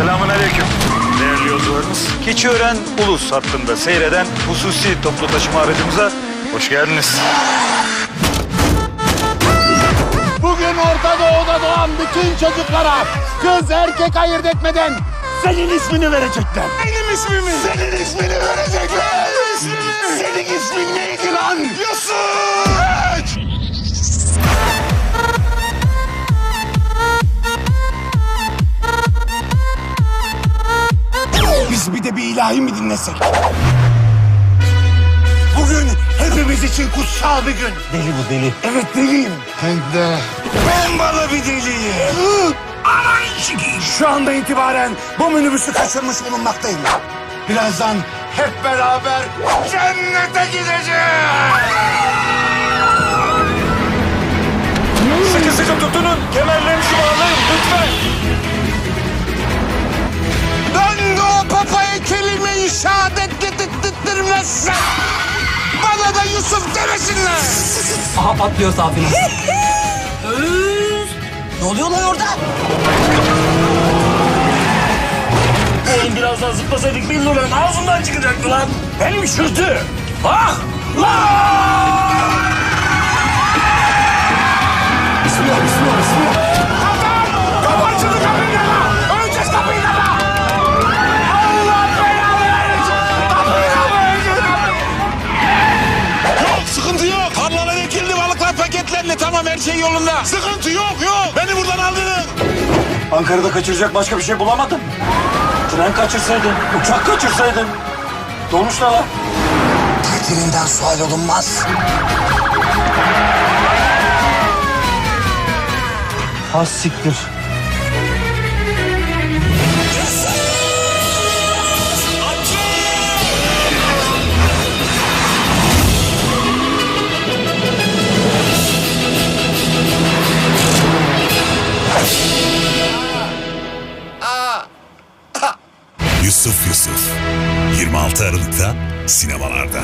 Selamünaleyküm değerli yolcularımız. Keçiören Ulus hattında seyreden hususi toplu taşıma aracımıza hoş geldiniz. Bugün Orta Doğu'da doğan bütün çocuklara kız erkek ayırt etmeden senin ismini verecekler. Benim ismimi. Senin ismini verecekler. Senin ismin neydi lan? Biz bir de bir ilahi mi dinlesek? Bugün hepimiz için kutsal bir gün. Deli bu deli. Evet deliyim. Hem de. Bombalı bir deliyim. Şu anda itibaren bu minibüsü kaçırmış bulunmaktayım. Birazdan hep beraber cennete gideceğiz. Getirttirmezsem bana da Yusuf demesinler. Aha patlıyor safina. ne oluyor lan orada? Oğlum biraz daha zıplasaydık bin liranın ağzından çıkacaktı lan. Benim şırtı. Ah! Lan! Bismillah, bismillah, bismillah. Tamam, her şey yolunda. Sıkıntı yok, yok. Beni buradan aldırın. Ankara'da kaçıracak başka bir şey bulamadın. Tren kaçırsaydın, uçak kaçırsaydın. Dolmuş ne lan? Tatilinden sual olunmaz. Az siktir. Yusuf Yusuf 26 Aralık'ta sinemalarda.